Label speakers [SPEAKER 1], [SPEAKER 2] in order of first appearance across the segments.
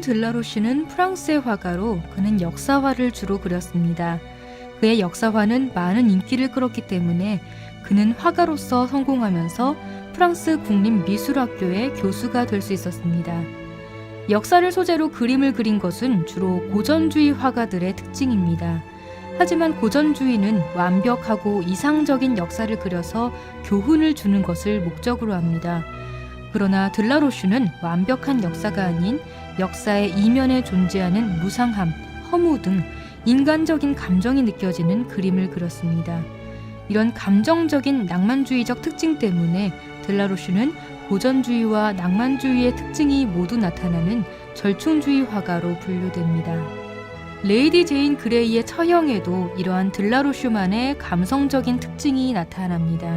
[SPEAKER 1] 폴 들라로시는 프랑스의 화가로 그는 역사화를 주로 그렸습니다. 그의 역사화는 많은 인기를 끌었기 때문에 그는 화가로서 성공하면서 프랑스 국립미술학교의 교수가 될 수 있었습니다. 역사를 소재로 그림을 그린 것은 주로 고전주의 화가들의 특징입니다. 하지만 고전주의는 완벽하고 이상적인 역사를 그려서 교훈을 주는 것을 목적으로 합니다. 그러나 들라로슈는 완벽한 역사가 아닌 역사의 이면에 존재하는 무상함, 허무 등 인간적인 감정이 느껴지는 그림을 그렸습니다. 이런 감정적인 낭만주의적 특징 때문에 들라로슈는 고전주의와 낭만주의의 특징이 모두 나타나는 절충주의 화가로 분류됩니다. 레이디 제인 그레이의 처형에도 이러한 들라로슈만의 감성적인 특징이 나타납니다.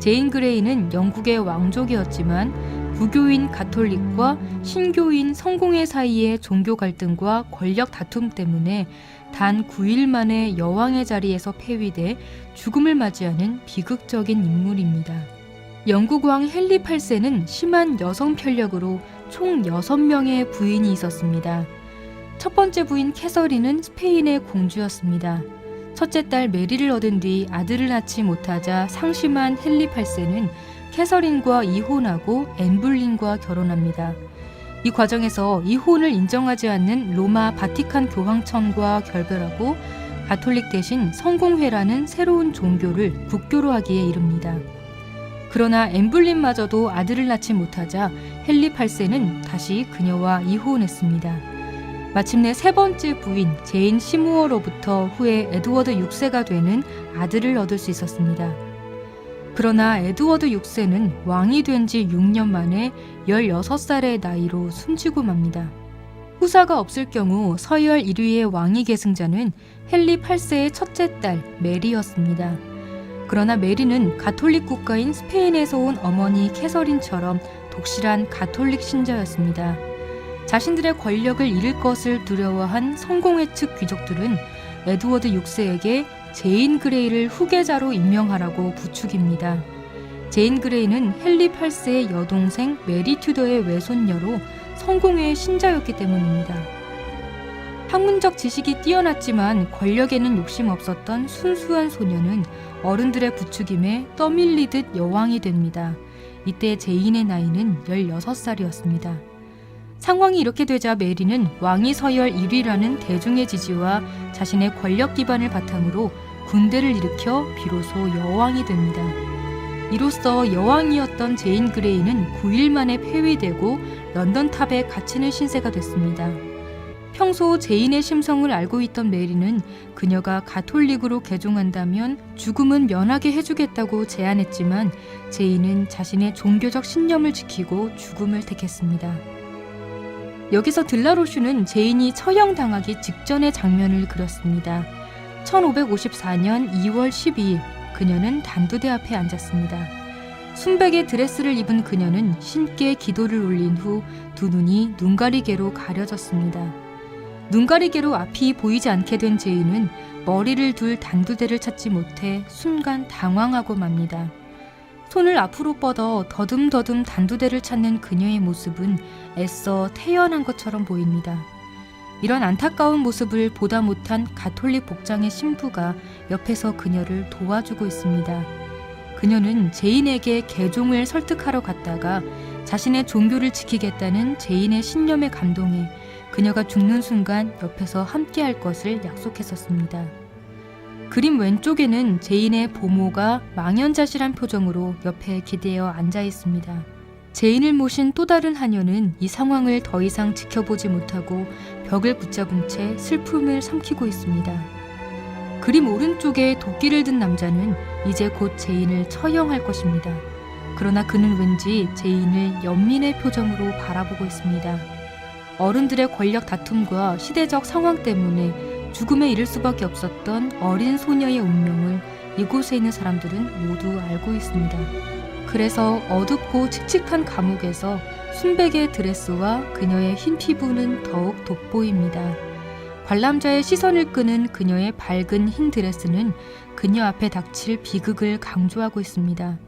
[SPEAKER 1] 제인 그레이는 영국의 왕족이었지만 부교인 가톨릭과 신교인 성공회 사이의 종교 갈등과 권력 다툼 때문에 단 9일 만에 여왕의 자리에서 폐위돼 죽음을 맞이하는 비극적인 인물입니다. 영국 왕 헨리 8세는 심한 여성 편력으로 총 6명의 부인이 있었습니다. 첫 번째 부인 캐서린은 스페인의 공주였습니다. 첫째 딸 메리를 얻은 뒤 아들을 낳지 못하자 상심한 헨리 8세는 캐서린과 이혼하고 엠블린과 결혼합니다. 이 과정에서 이혼을 인정하지 않는 로마 바티칸 교황청과 결별하고 가톨릭 대신 성공회라는 새로운 종교를 국교로 하기에 이릅니다. 그러나 엠블린마저도 아들을 낳지 못하자 헨리 8세는 다시 그녀와 이혼했습니다. 마침내 세 번째 부인 제인 시무어로부터 후에 에드워드 6세가 되는 아들을 얻을 수 있었습니다. 그러나 에드워드 6세는 왕이 된 지 6년 만에 16살의 나이로 숨지고 맙니다. 후사가 없을 경우 서열 1위의 왕위 계승자는 헨리 8세의 첫째 딸 메리였습니다. 그러나 메리는 가톨릭 국가인 스페인에서 온 어머니 캐서린처럼 독실한 가톨릭 신자였습니다. 자신들의 권력을 잃을 것을 두려워한 성공회 측 귀족들은 에드워드 6세에게 제인 그레이를 후계자로 임명하라고 부축입니다. 제인 그레이는 헨리 8세의 여동생 메리 튜더의 외손녀로 성공회의 신자였기 때문입니다. 학문적 지식이 뛰어났지만 권력에는 욕심 없었던 순수한 소녀는 어른들의 부추김에 떠밀리듯 여왕이 됩니다. 이때 제인의 나이는 16살이었습니다. 상황이 이렇게 되자 메리는 왕위 서열 1위라는 대중의 지지와 자신의 권력 기반을 바탕으로 군대를 일으켜 비로소 여왕이 됩니다. 이로써 여왕이었던 제인 그레이는 9일 만에 폐위되고 런던 탑에 갇히는 신세가 됐습니다. 평소 제인의 심성을 알고 있던 메리는 그녀가 가톨릭으로 개종한다면 죽음은 면하게 해주겠다고 제안했지만 제인은 자신의 종교적 신념을 지키고 죽음을 택했습니다. 여기서 들라로슈는 제인이 처형당하기 직전의 장면을 그렸습니다. 1554년 2월 12일 그녀는 단두대 앞에 앉았습니다. 순백의 드레스를 입은 그녀는 신께 기도를 올린 후 두 눈이 눈가리개로 가려졌습니다. 눈가리개로 앞이 보이지 않게 된 제인은 머리를 둘 단두대를 찾지 못해 순간 당황하고 맙니다. 손을 앞으로 뻗어 더듬더듬 단두대를 찾는 그녀의 모습은 애써 태연한 것처럼 보입니다. 이런 안타까운 모습을 보다 못한 가톨릭 복장의 신부가 옆에서 그녀를 도와주고 있습니다. 그녀는 제인에게 개종을 설득하러 갔다가 자신의 종교를 지키겠다는 제인의 신념에 감동해 그녀가 죽는 순간 옆에서 함께할 것을 약속했었습니다. 그림 왼쪽에는 제인의 보모가 망연자실한 표정으로 옆에 기대어 앉아 있습니다. 제인을 모신 또 다른 하녀는 이 상황을 더 이상 지켜보지 못하고 벽을 붙잡은 채 슬픔을 삼키고 있습니다. 그림 오른쪽에 도끼를 든 남자는 이제 곧 제인을 처형할 것입니다. 그러나 그는 왠지 제인을 연민의 표정으로 바라보고 있습니다. 어른들의 권력 다툼과 시대적 상황 때문에 죽음에 이를 수밖에 없었던 어린 소녀의 운명을 이곳에 있는 사람들은 모두 알고 있습니다. 그래서 어둡고 칙칙한 감옥에서 순백의 드레스와 그녀의 흰 피부는 더욱 돋보입니다. 관람자의 시선을 끄는 그녀의 밝은 흰 드레스는 그녀 앞에 닥칠 비극을 강조하고 있습니다.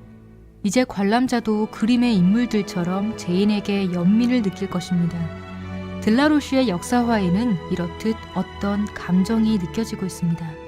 [SPEAKER 1] 이제 관람자도 그림의 인물들처럼 제인에게 연민을 느낄 것입니다. 들라로슈의 역사화에는 이렇듯 어떤 감정이 느껴지고 있습니다.